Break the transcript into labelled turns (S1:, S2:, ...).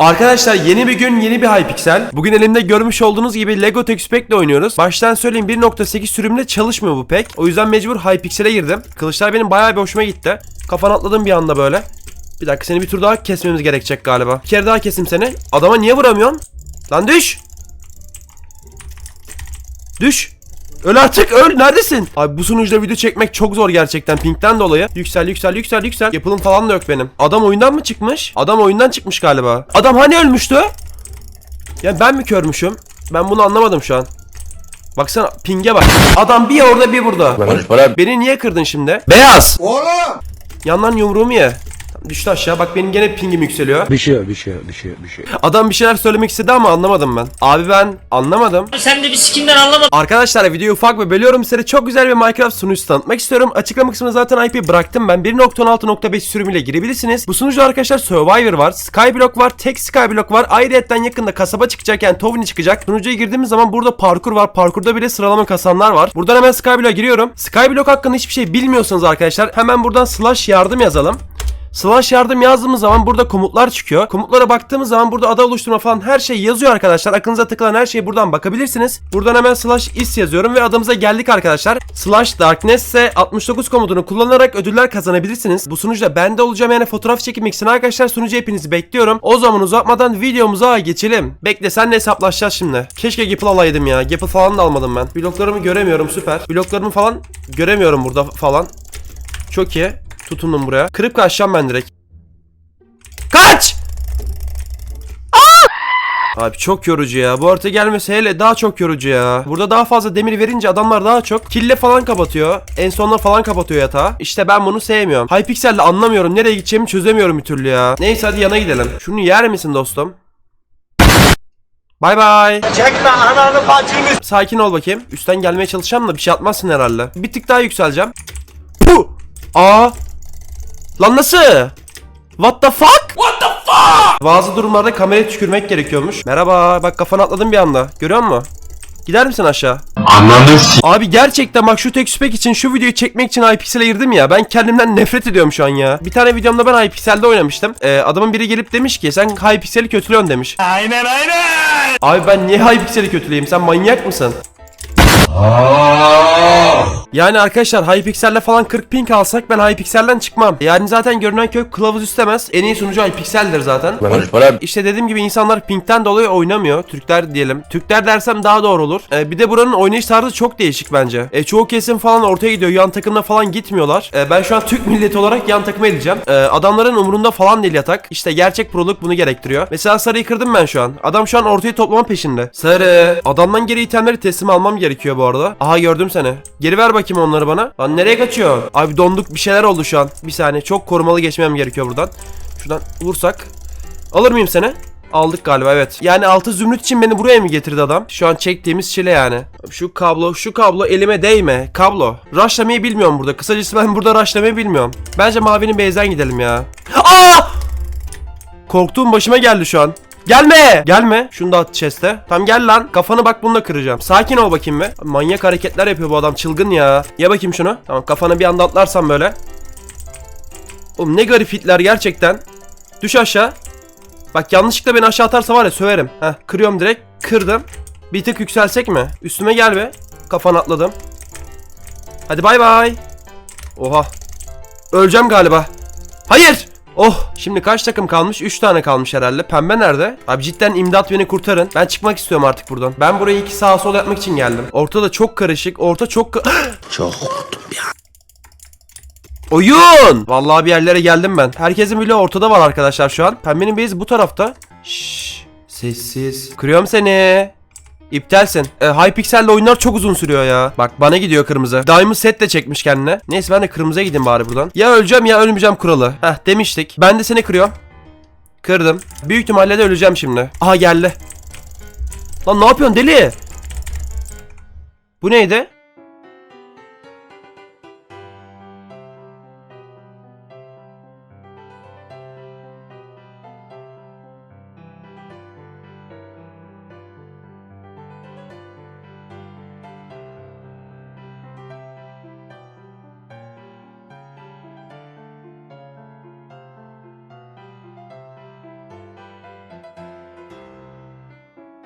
S1: Arkadaşlar yeni bir gün yeni bir Hypixel. Bugün elimde görmüş olduğunuz gibi Lego Pack ile oynuyoruz. Baştan söyleyeyim 1.8 sürümle çalışmıyor bu pek. O yüzden mecbur Hypixel'e girdim. Kılıçlar benim bayağı bir hoşuma gitti. Kafan atladım bir anda böyle. Bir dakika seni bir tur daha kesmemiz gerekecek galiba. Bir kere daha kesim seni. Adama niye vuramıyorsun? Lan düş. Düş. Öl artık öl neredesin? Abi bu sunucuda video çekmek çok zor gerçekten pinkten dolayı. Yüksel yüksel yüksel yüksel. Yapılım falan da yok benim. Adam oyundan mı çıkmış? Adam oyundan çıkmış galiba. Adam hani ölmüştü? Ya ben mi körmüşüm? Ben bunu anlamadım şu an. Baksana pinge bak. Adam bir orada bir burada. Beni niye kırdın şimdi? Beyaz.
S2: Oğlum!
S1: Yandan yumruğumu ye. Düştü aşağı bak benim gene pingim yükseliyor.
S2: Bir şey bir şey bir şey bir şey.
S1: Adam bir şeyler söylemek istedi ama anlamadım ben. Abi ben anlamadım.
S3: Sen de bir sikimden anlamadın.
S1: Arkadaşlar videoyu ufak ve bölüyorum size çok güzel bir Minecraft sunucusu tanıtmak istiyorum. Açıklama kısmına zaten IP bıraktım ben. 1.16.5 sürümüyle girebilirsiniz. Bu sunucuda arkadaşlar Survivor var, Skyblock var, tek Skyblock var. Ayrıyeten yakında kasaba çıkacak yani Tovni çıkacak. Sunucuya girdiğimiz zaman burada parkur var. Parkurda bile sıralama kasanlar var. Buradan hemen Skyblock'a giriyorum. Skyblock hakkında hiçbir şey bilmiyorsanız arkadaşlar hemen buradan slash yardım yazalım. Slash yardım yazdığımız zaman burada komutlar çıkıyor. Komutlara baktığımız zaman burada ada oluşturma falan her şey yazıyor arkadaşlar. Aklınıza takılan her şeye buradan bakabilirsiniz. Buradan hemen slash is yazıyorum ve adımıza geldik arkadaşlar. Slash darkness ise 69 komutunu kullanarak ödüller kazanabilirsiniz. Bu sunucuda ben de olacağım yani fotoğraf çekilmek için arkadaşlar sunucu hepinizi bekliyorum. O zaman uzatmadan videomuza geçelim. Bekle senle hesaplaşacağız şimdi. Keşke Gapple alaydım ya. Gapple falan da almadım ben. Bloklarımı göremiyorum süper. Bloklarımı falan göremiyorum burada falan. Çok iyi. Tutundum buraya. Kırıp kaçacağım ben direkt. Kaç! Aa! Abi çok yorucu ya. Bu harita gelmesi hele daha çok yorucu ya. Burada daha fazla demir verince adamlar daha çok kille falan kapatıyor. En sonunda falan kapatıyor yatağı. İşte ben bunu sevmiyorum. Hypixel'le anlamıyorum. Nereye gideceğimi çözemiyorum bir türlü ya. Neyse hadi yana gidelim. Şunu yer misin dostum? Bay bay.
S2: Çekme ananı bacını.
S1: Sakin ol bakayım. Üstten gelmeye çalışacağım da bir şey atmazsın herhalde. Bir tık daha yükseleceğim. Puh! Aa! Lan nasıl? What the fuck? What the fuck? Bazı durumlarda kameraya tükürmek gerekiyormuş. Merhaba. Bak kafana atladım bir anda. Görüyor musun? Gider misin aşağı?
S4: Ananı s***
S1: Abi gerçekten bak şu tekstpack için şu videoyu çekmek için Hypixel'e girdim ya. Ben kendimden nefret ediyorum şu an ya. Bir tane videomda ben Hypixel'de oynamıştım. Ee, adamın biri gelip demiş ki sen Hypixel'i kötülüyorsun demiş.
S2: Aynen aynen.
S1: Abi ben niye Hypixel'i kötüleyeyim? Sen manyak mısın? Yani arkadaşlar Hypixel'le falan 40 ping alsak ben Hypixel'den çıkmam. Yani zaten görünen köy kılavuz istemez. En iyi sunucu Hypixel'dir zaten. İşte dediğim gibi insanlar pingten dolayı oynamıyor. Türkler diyelim. Türkler dersem daha doğru olur. Ee, bir de buranın oynayış tarzı çok değişik bence. E, çoğu kesim falan ortaya gidiyor. Yan takımla falan gitmiyorlar. E, ben şu an Türk milleti olarak yan takıma edeceğim. E, adamların umurunda falan değil yatak. İşte gerçek proluk bunu gerektiriyor. Mesela Sarı'yı kırdım ben şu an. Adam şu an ortayı toplama peşinde. Sarı. Adamdan geri itemleri teslim almam gerekiyor bu arada. Aha gördüm seni. Geri ver bakayım onları bana. Lan nereye kaçıyor? Abi donduk bir şeyler oldu şu an. Bir saniye. Çok korumalı geçmem gerekiyor buradan. Şuradan vursak. Alır mıyım seni? Aldık galiba evet. Yani altı zümrüt için beni buraya mı getirdi adam? Şu an çektiğimiz çile yani. Şu kablo, şu kablo elime değme. Kablo. Rushlamayı bilmiyorum burada. Kısacası ben burada rushlamayı bilmiyorum. Bence mavinin base'den gidelim ya. Aa! Korktuğum başıma geldi şu an. Gelme! Gelme. Şunu da at chest'e. Tam gel lan. Kafanı bak bununla kıracağım. Sakin ol bakayım be. Manyak hareketler yapıyor bu adam. Çılgın ya. Ye bakayım şunu. Tamam kafanı bir anda atlarsam böyle. Oğlum ne garip hitler gerçekten. Düş aşağı. Bak yanlışlıkla beni aşağı atarsa var ya söverim. Heh kırıyorum direkt. Kırdım. Bir tık yükselsek mi? Üstüme gel be. Kafana atladım. Hadi bay bay. Oha. Öleceğim galiba. Hayır. Oh şimdi kaç takım kalmış? 3 tane kalmış herhalde. Pembe nerede? Abi cidden imdat beni kurtarın. Ben çıkmak istiyorum artık buradan. Ben burayı iki sağa sol yapmak için geldim. Ortada çok karışık. Orta çok ka-
S4: Çok korktum ya.
S1: Oyun! Vallahi bir yerlere geldim ben. Herkesin bile ortada var arkadaşlar şu an. Pembenin base bu tarafta. Şşş. Sessiz. Kırıyorum seni. İptalsin. E, Hypixel'le oyunlar çok uzun sürüyor ya. Bak bana gidiyor kırmızı. Diamond set de çekmiş kendine. Neyse ben de kırmızıya gideyim bari buradan. Ya öleceğim ya ölmeyeceğim kuralı. Heh demiştik. Ben de seni kırıyorum. Kırdım. Büyük ihtimalle de öleceğim şimdi. Aha geldi. Lan ne yapıyorsun deli? Bu neydi?